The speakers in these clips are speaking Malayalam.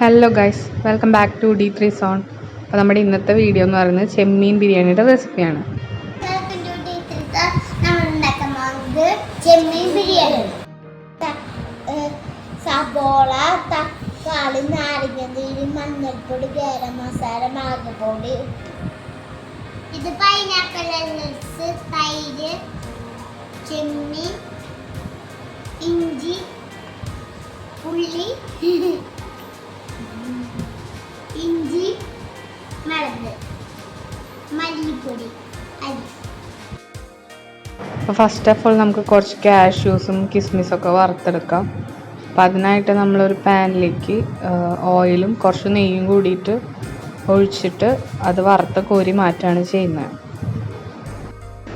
Hello guys welcome back to D three zone അപ്പോൾ നമ്മുടെ ഇന്നത്തെ വീഡിയോ എന്ന് പറയുന്നത് ചെമ്മീൻ ബിരിയാണിയുടെ റെസിപ്പിയാണ് ചെമ്മീൻ ബിരിയാണി. സബോള തക്കാളി നാരങ്ങനീര് മഞ്ഞൾപ്പൊടി ഗരം മസാല മുളകുപൊടി ഇത് പൈനാപ്പിൾ നട്ട്സ് തൈര് ചെമ്മീൻ ഇഞ്ചി ഉള്ളി അരി. അപ്പോൾ ഫസ്റ്റ് ഓഫ് ഓൾ നമുക്ക് കുറച്ച് കാഷ്യൂസും കിസ്മിസും ഒക്കെ വറുത്തെടുക്കാം. അപ്പോൾ അതിനായിട്ട് നമ്മളൊരു പാനിലേക്ക് ഓയിലും കുറച്ച് നെയ്യും കൂടിയിട്ട് ഒഴിച്ചിട്ട് അത് വറുത്ത് കോരി മാറ്റാണ് ചെയ്യുന്നത്.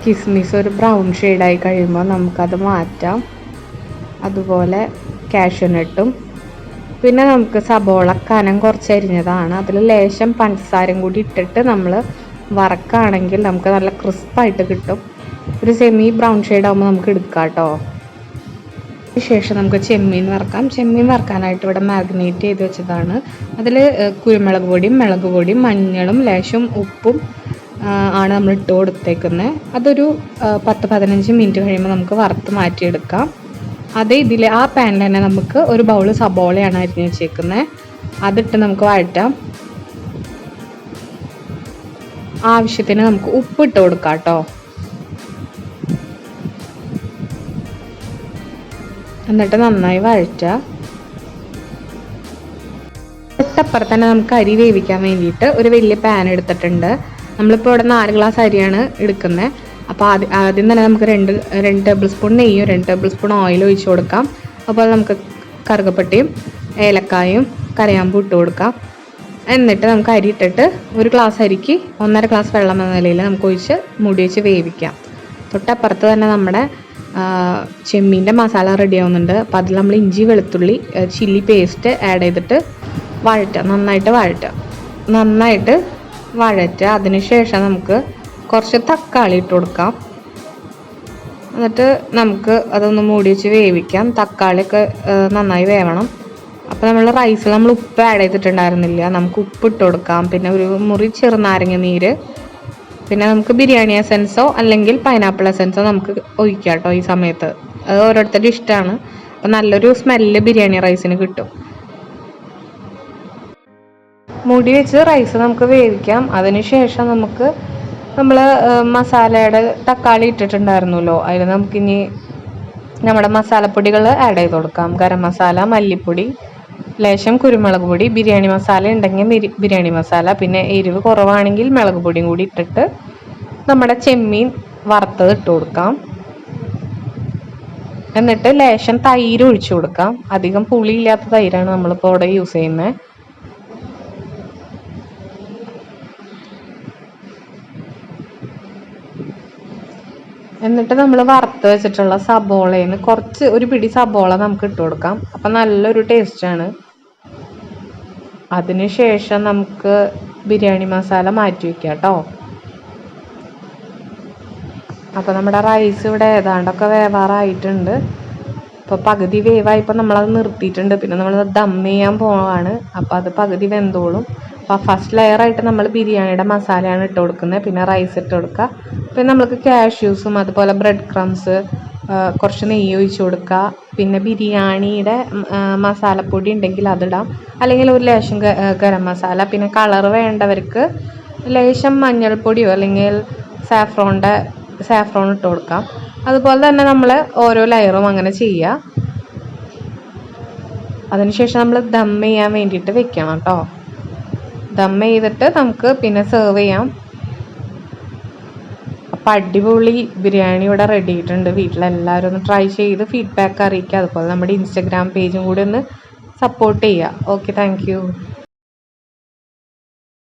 കിസ്മിസ് ഒരു ബ്രൗൺ ഷെയ്ഡായി കഴിയുമ്പോൾ നമുക്കത് മാറ്റാം. അതുപോലെ കാഷ്യൂനട്ടും പിന്നെ നമുക്ക് സബോള കനം കുറച്ച് അരിഞ്ഞതാണ് അതിൽ ലേശം പഞ്ചസാരയും കൂടി ഇട്ടിട്ട് നമ്മൾ വറക്കാണെങ്കിൽ നമുക്ക് നല്ല ക്രിസ്പായിട്ട് കിട്ടും. ഒരു സെമി ബ്രൗൺ ഷെയ്ഡ് ആകുമ്പോൾ നമുക്ക് എടുക്കാം കേട്ടോ ശേഷം നമുക്ക് ചെമ്മീൻ വറക്കാം. ചെമ്മീൻ വറക്കാനായിട്ട് ഇവിടെ മാഗ്നേറ്റ് ചെയ്ത് വെച്ചതാണ്. അതിൽ കുരുമുളക് പൊടിയും മുളക് പൊടിയും മഞ്ഞളും ലേശം ഉപ്പും ആണ് നമ്മൾ ഇട്ട് കൊടുത്തേക്കുന്നത് അതൊരു പത്ത് പതിനഞ്ച് മിനിറ്റ് കഴിയുമ്പോൾ നമുക്ക് വറുത്ത് മാറ്റിയെടുക്കാം. അതേ ഇതിൽ ആ പാനിൽ തന്നെ നമുക്ക് ഒരു ബൗൾ സബോളയാണ് അരിഞ്ഞ് വെച്ചേക്കുന്നത് അതിട്ട് നമുക്ക് വഴറ്റാം. ആവശ്യത്തിന് നമുക്ക് ഉപ്പ് ഇട്ട് കൊടുക്കാം കേട്ടോ എന്നിട്ട് നന്നായി വഴറ്റുക. തൊട്ടപ്പുറത്ത് തന്നെ നമുക്ക് അരി വേവിക്കാൻ വേണ്ടിയിട്ട് ഒരു വലിയ പാൻ എടുത്തിട്ടുണ്ട്. നമ്മളിപ്പോൾ ഇവിടെ നാല് ഗ്ലാസ് അരിയാണ് എടുക്കുന്നത് അപ്പോൾ ആദ്യം ആദ്യം തന്നെ നമുക്ക് രണ്ട് രണ്ട് ടേബിൾ സ്പൂൺ നെയ്യും രണ്ട് ടേബിൾ സ്പൂൺ ഓയിലും ഒഴിച്ച് കൊടുക്കാം. അപ്പോൾ നമുക്ക് കറുകപ്പട്ടിയും ഏലക്കായും കരയാമ്പും ഇട്ട് കൊടുക്കാം. എന്നിട്ട് നമുക്ക് അരി ഇട്ടിട്ട് ഒരു ഗ്ലാസ് അരിക്ക് ഒന്നര ഗ്ലാസ് വെള്ളം എന്ന നിലയിൽ നമുക്ക് ഒഴിച്ച് മുടി വെച്ച് വേവിക്കാം. തൊട്ടപ്പുറത്ത് തന്നെ നമ്മുടെ ചെമ്മീന്റെ മസാല റെഡി ആവുന്നുണ്ട്. അപ്പോൾ അതിൽ നമ്മൾ ഇഞ്ചി വെളുത്തുള്ളി ചില്ലി പേസ്റ്റ് ആഡ് ചെയ്തിട്ട് വഴറ്റുക. നന്നായിട്ട് വഴറ്റുക. നന്നായിട്ട് വഴറ്റുക. അതിനുശേഷം നമുക്ക് കുറച്ച് തക്കാളി ഇട്ട് കൊടുക്കാം. എന്നിട്ട് നമുക്ക് അതൊന്ന് മൂടി വെച്ച് വേവിക്കാം. തക്കാളിയൊക്കെ നന്നായി വേവണം. അപ്പോൾ നമ്മൾ റൈസിൽ നമ്മൾ ഉപ്പ് ആഡ് ചെയ്തിട്ടുണ്ടായിരുന്നില്ല. നമുക്ക് ഉപ്പ് ഇട്ട് കൊടുക്കാം. പിന്നെ ഒരു മുറി ചെറുനാരങ്ങ നീര്. പിന്നെ നമുക്ക് ബിരിയാണി എസൻസോ അല്ലെങ്കിൽ പൈനാപ്പിൾ എസൻസോ നമുക്ക് ഒഴിക്കാം കേട്ടോ ഈ സമയത്ത്. അത് ഓരോരുത്തരുടെ ഇഷ്ടമാണ് അപ്പോൾ നല്ലൊരു സ്മെല്ല് ബിരിയാണി റൈസിന് കിട്ടും. മുടി വെച്ച് റൈസ് നമുക്ക് വേവിക്കാം. അതിനുശേഷം നമുക്ക് നമ്മൾ മസാലയുടെ തക്കാളി ഇട്ടിട്ടുണ്ടായിരുന്നല്ലോ. അതിൽ നമുക്കിനി നമ്മുടെ മസാലപ്പൊടികൾ ആഡ് ചെയ്ത് കൊടുക്കാം. ഗരം മസാല മല്ലിപ്പൊടി ലേശം കുരുമുളക് പൊടി ബിരിയാണി മസാല ഉണ്ടെങ്കിൽ ബിരിയാണി മസാല പിന്നെ എരിവ് കുറവാണെങ്കിൽ മുളക് പൊടിയും കൂടി ഇട്ടിട്ട് നമ്മുടെ ചെമ്മീൻ വറുത്തത് ഇട്ട് കൊടുക്കാം. എന്നിട്ട് ലേശം തൈര് ഒഴിച്ചു കൊടുക്കാം. അധികം പുളിയില്ലാത്ത തൈരാണ് നമ്മളിപ്പോൾ ഇവിടെ യൂസ് ചെയ്യുന്നത് എന്നിട്ട് നമ്മൾ വറുത്ത് വെച്ചിട്ടുള്ള സബോളയിൽ നിന്ന് കുറച്ച് ഒരു പിടി സബോള നമുക്ക് ഇട്ട് കൊടുക്കാം. അപ്പം നല്ലൊരു ടേസ്റ്റാണ് അതിനുശേഷം നമുക്ക് ബിരിയാണി മസാല മാറ്റി വയ്ക്കാം കേട്ടോ. അപ്പോൾ നമ്മുടെ റൈസ് ഇവിടെ ഏതാണ്ടൊക്കെ വേവാറായിട്ടുണ്ട്. അപ്പോൾ പകുതി വേവായപ്പോൾ നമ്മളത് നിർത്തിയിട്ടുണ്ട്. പിന്നെ നമ്മളത് ദം ചെയ്യാൻ പോവാണ്. അപ്പോൾ അത് പകുതി വെന്തോളും. അപ്പോൾ ഫസ്റ്റ് ലെയറായിട്ട് നമ്മൾ ബിരിയാണിയുടെ മസാലയാണ് ഇട്ട് കൊടുക്കുന്നത്. പിന്നെ റൈസ് ഇട്ട് കൊടുക്കുക. പിന്നെ നമ്മൾക്ക് കാഷ്യൂസും അതുപോലെ ബ്രെഡ് ക്രംസ് കുറച്ച് നെയ്യ് ഒഴിച്ച് കൊടുക്കുക. പിന്നെ ബിരിയാണിയുടെ മസാലപ്പൊടി ഉണ്ടെങ്കിൽ അതിടാം അല്ലെങ്കിൽ ഒരു ലേശം ഗരം മസാല. പിന്നെ കളർ വേണ്ടവർക്ക് ലേശം മഞ്ഞൾപ്പൊടിയോ അല്ലെങ്കിൽ സാഫ്രോണിന്റെ സാഫ്രോൺ ഇട്ട് കൊടുക്കാം. അതുപോലെ തന്നെ നമ്മൾ ഓരോ ലെയറും അങ്ങനെ ചെയ്യുക. അതിനുശേഷം നമ്മൾ ദം ചെയ്യാൻ വേണ്ടിയിട്ട് വെക്കണം കേട്ടോ. ദം ചെയ്തിട്ട് നമുക്ക് പിന്നെ സെർവ് ചെയ്യാം. അപ്പം അടിപൊളി ബിരിയാണി ഇവിടെ റെഡി ആയിട്ടുണ്ട്. വീട്ടിലെല്ലാവരും ഒന്ന് ട്രൈ ചെയ്ത് ഫീഡ്ബാക്ക് അറിയിക്കുക. അതുപോലെ നമ്മുടെ ഇൻസ്റ്റഗ്രാം പേജും കൂടി ഒന്ന് സപ്പോർട്ട് ചെയ്യുക. Okay thank you